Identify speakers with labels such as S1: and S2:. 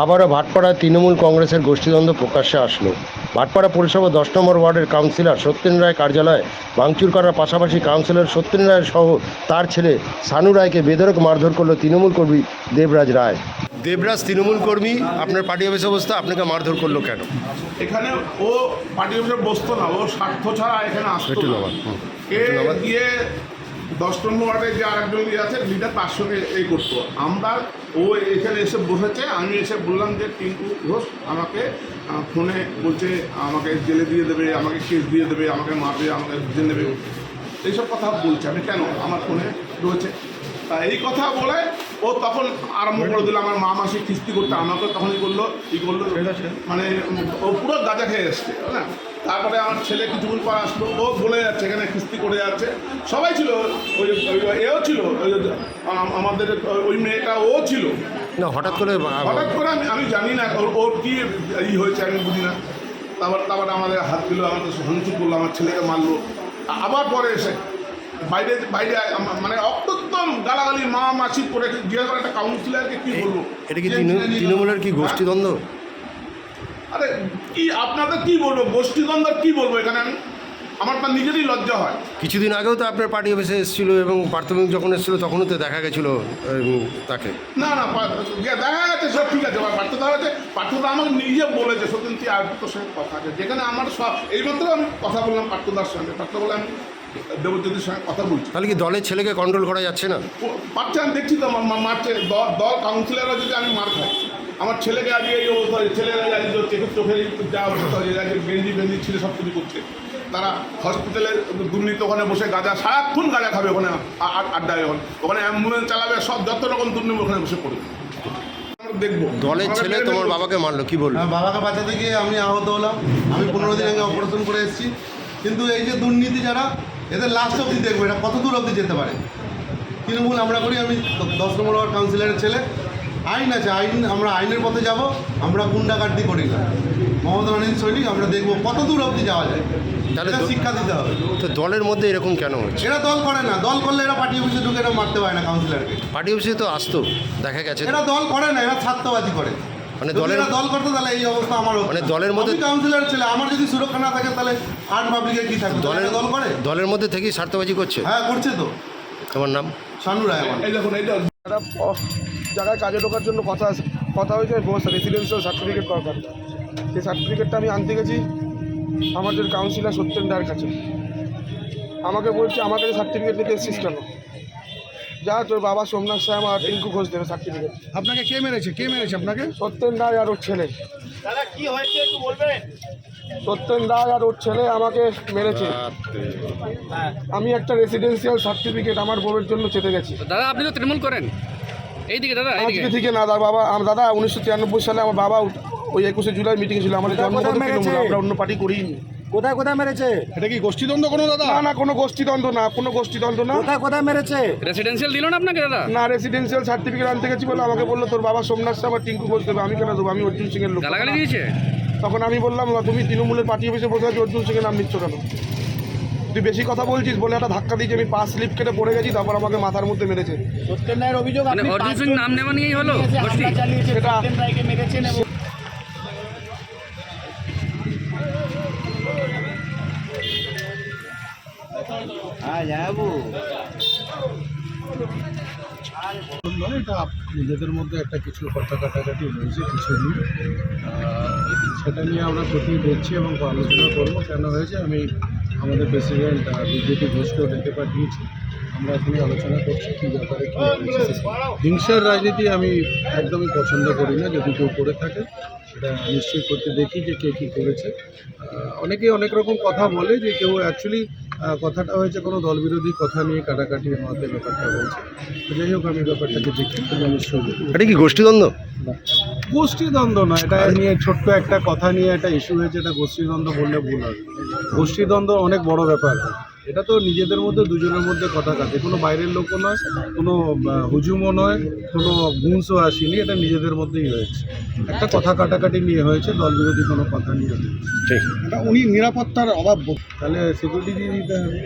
S1: আবারও ভাটপাড়ায় তৃণমূল কংগ্রেসের গোষ্ঠীদ্বন্দ্ব প্রকাশ্যে আসলো। ভাটপাড়া পৌরসভা দশ নম্বর ওয়ার্ডের কাউন্সিলর সত্যেন রায় কার্যালয়ে ভাঙচুর করার পাশাপাশি কাউন্সিলর সত্যেন রায় সহ তার ছেলে সানু রায়কে বেধরক মারধর করল তৃণমূল কর্মী দেবরাজ রায়। দেবরাজ তৃণমূল কর্মী আপনার পার্টি অফিস অবস্থা আপনাকে মারধর করল কেন?
S2: এখানে ও পার্টি অফিসে বসতো না ও স্বার্থ ছাড়া এখানে আসতো না। গিয়ে দশ নম্বর ওয়ার্ডে যে আরেকজন ইয়ে আছে লিডার তার সঙ্গে এই করতো। আমরা ও এখানে এসে বসেছে, আমি এসে বললাম যে, টিঙ্কু ঘোষ, আমাকে ফোনে বলছে, আমাকে জেলে দিয়ে দেবে, আমাকে কেস দিয়ে দেবে, আমাকে মারবে, আমাকে জেলে দেবে এইসব কথা বলছে। আমি, কেন? আমার ফোনে রয়েছে। তা এই কথা বলে ও তখন আরম্ভ করে দিল আমার মা মাসি কিস্তি করতে আমাকে তখনই করল ই করল মানে ও পুরো গাঁজা খেয়ে এসছে না? তারপরে আমার ছেলে কিছুক্ষণ পর আসলো ও বলে যাচ্ছে এখানে কিস্তি করে যাচ্ছে। সবাই ছিল ওই এও ছিল আমাদের ওই মেয়েটা ও ছিল।
S1: না হঠাৎ করে
S2: হঠাৎ করে আমি আমি জানি না ওর ওর কি ই হয়েছে আমি বুঝি না। তারপর তারপরে আমাদের হাত দিল আমাদের ভাঙচুর করল আমার ছেলেকে মারলো। আবার পরে এসে বাইরে বাইরে মানে অত্যন্তম গালাগালি মা মাছি করে জিজ্ঞাসা করে একটা কাউন্সিলরকে কি বলব?
S1: এটা কি তৃণ- তৃণমূলের কি গোষ্ঠীদ্বন্দ্ব?
S2: আরে কি আপনাদের কি বলব? গোষ্ঠীদ্বন্দ্ব কি বলব এখানে আমি? আমার তার নিজেরই লজ্জা হয়।
S1: কিছুদিন আগেও তো আপনার পার্টি অফিসে এসেছিল এবং প্রাথমিক যখন এসেছিল তখনও তো দেখা গেছিল তাকে।
S2: না না দেখা গেছে সব ঠিক আছে। পার্থদা হয়েছে। পার্থদা আমাকে নিজে বলেছে সত্যি আর তোর সঙ্গে কথা আছে। যেখানে আমার সব এইমাত্র আমি কথা বললাম পার্থদার সঙ্গে। পার্থ বলে আমি দেবজ্যোতির সঙ্গে কথা বলছি।
S1: তাহলে কি দলের ছেলেকে কন্ট্রোল করা যাচ্ছে না?
S2: ও পাচ্ছে আমি দেখছি তো আমার মারছে। দল দল কাউন্সিলররা যদি আমি মার খাই আমার ছেলেকে আজকে এই অবস্থা হয়েছে, ছেলেরা আজকে চোখের চোখের যা অবস্থা হয়েছে আজকে গেঞ্জি বেঞ্জি ছিঁড়ে সব কিছু করছে। তারা হসপিটালে দুর্নীতি ওখানে বসে গাঁজা সারাক্ষণ গাঁজা খাবে ওখানে আ- আ- আড্ডায় ওখানে। ওখানে অ্যাম্বুলেন্স চালাবে সব যত রকম দুর্নীতি ওখানে বসে পড়বে। দেখব।
S1: দলের ছেলে তোমার বাবাকে মারলো কি বলল
S3: বাবাকে বাঁচাতে গিয়ে আমি আহত হলাম। আমি পনেরো দিন আগে অপারেশন করে এসেছি। কিন্তু এই যে দুর্নীতি যারা এদের লাস্ট অবধি দেখব এটা কত দূর অবধি যেতে পারে? তৃণমূল আমরা করি আমি দশ নম্বর ওয়ার্ড কাউন্সিলরের ছেলে। আইন আছে আইন আমরা আইনের পথে যাব আমরা গুন্ডাগার্দি করি না। মমতা ব্যানার্জি সৈনিক আমরা দেখব কত দূর অবধি যাওয়া যায়।
S1: তাহলে
S3: এটা শিক্ষা দিতে হবে।
S1: তো দলের মধ্যে এরকম কেন হচ্ছে?
S3: এরা দল করে না দল করলে এরা পার্টি অফিসে ঢুকে এরা মারতে পারে না কাউন্সিলরকে
S1: পার্টি অফিসে তো আসতো দেখা গেছে।
S3: এরা দল করে না এরা ছাত্রবাজি করে।
S1: মানে দলের-
S3: দল করতো তাহলে এই অবস্থা আমার
S1: মানে দলের মধ্যে-
S3: কাউন্সিলর ছেলে আমার যদি সুরক্ষা না থাকে তাহলে আর্ট পাবলিকের কি থাকবে?
S1: দলের
S3: দল করে?
S1: দলের মধ্যে থেকেই স্বার্থবাজি করছে।
S3: হ্যাঁ করছে তো।
S1: তোমার নাম?
S3: শানু রায় আমার।
S2: এই দেখুন এইটা
S4: জায়গায় কাজে ঢোকার জন্য কথা আছে- কথা হয়েছে বস রেসিডেন্সিয়াল সার্টিফিকেট দরকার। সেই সার্টিফিকেটটা আমি আনতে গেছি আমাদের কাউন্সিলর সত্যেন রায়ের কাছে। আমাকে বলছে আমার কাছে সার্টিফিকেট নিতে এসছিস কেন? যা তোর বাবা সোমনাথ শ্যাম আর টিঙ্কু ঘোষ দেবে সার্টিফিকেট
S5: আপনাকে কে মেরেছে? কে মেরেছে আপনাকে?
S4: সত্যেন রায় আর ওর ছেলে। সত্যেন রায় আর ওর ছেলে আমাকে মেরেছে। আমি একটা রেসিডেন্সিয়াল সার্টিফিকেট আমার বউয়ের জন্য চেতে গেছি।
S6: দাদা আপনি তো তৃণমূল করেন। এইদিকে দাদা এইদিকে।
S4: আজকে থেকে না দাদা বাবা আমার দাদা উনিশশো তিরানব্বই সালে আমার বাবা ওই একুশে জুলাই মিটিং ছিল। আমাদের তৃণমূল আমরা অন্য পার্টি করিনি।
S5: কোথায় কোথায় মেরেছে? এটা কি গোষ্ঠীদ্বন্দ্ব কোনো দাদা?
S4: না না কোনো গোষ্ঠীদ্বন্দ্ব না কোনো গোষ্ঠীদ্বন্দ্ব না।
S5: কোথায় কোথায় মেরেছে?
S6: রেসিডেন্সিয়াল দিল না আপনাকে দাদা?
S4: না রেসিডেন্সিয়াল সার্টিফিকেট আনতে গেছি বলে আমাকে বলল তোর বাবা সোমনাথ সাহ আর টিঙ্কু ঘোষ দেবে আমি কেন দেবো? আমি অর্জুন সিং এর লোক।
S6: গালাগালি দিয়েছে?
S4: তখন আমি বললাম তুমি তৃণমূলের পার্টি অফিসে বসে আছি অর্জুন সিং এর নাম নিচ্ছ কেন? তুই বেশি কথা বলছিস বলে একটা ধাক্কা দিয়েছি আমি পাঁচ স্লিপ কেটে পড়ে গেছি তারপর আমাকে মাথার মধ্যে মেরেছে।
S5: সত্যেন রায়ের অভিযোগ
S6: মানে অর্জুন সিং নাম নেওয়া নিয়েই হলো
S4: সেটা
S7: নয় এটা নিজেদের মধ্যে একটা কিছু কথা কাটাকাটি হয়েছে কিছু দিন সেটা নিয়ে আমরা প্রতি দেখছি এবং আলোচনা করব। কেন হয়েছে? আমি আমাদের প্রেসিডেন্ট বিজেপি ঘোষকেও ডেকে পাঠিয়েছি। আমরা এখনই আলোচনা করছি কী ব্যাপারে কী হয়েছে হিংসার রাজনীতি আমি একদমই পছন্দ করি না যদি কেউ করে থাকে সেটা নিশ্চয়ই করতে দেখি যে কে কী করেছে। আহ, অনেকেই অনেক রকম কথা বলে যে কেউ অ্যাকচুয়ালি কথাটা হয়েছে কোনো দলবিরোধী কথা নিয়ে কাটাকাটি আমাদের ব্যাপারটা হয়েছে। যাই হোক আমি ব্যাপারটাকে দেখি।
S1: এটা কি গোষ্ঠীদ্বন্দ্ব?
S7: গোষ্ঠীদ্বন্দ্ব না এটা নিয়ে ছোট্ট একটা কথা নিয়ে একটা ইস্যু হয়েছে এটা গোষ্ঠীদ্বন্দ্ব বললে ভুল হবে। গোষ্ঠীদ্বন্দ্ব অনেক বড় ব্যাপার। এটা তো নিজেদের মধ্যে দুজনের মধ্যে কথা কাটে কোনো বাইরের লোকও নয় কোনো হুজুমও নয় কোনো গুণসও আসেনি এটা নিজেদের মধ্যেই হয়েছে। একটা কথা কাটাকাটি নিয়ে হয়েছে দল বিরোধী কোনো কথা নিয়ে
S1: ঠিক।
S5: উনি নিরাপত্তার অভাব
S7: তাহলে সিকিউরিটি দিয়ে দিতে হবে।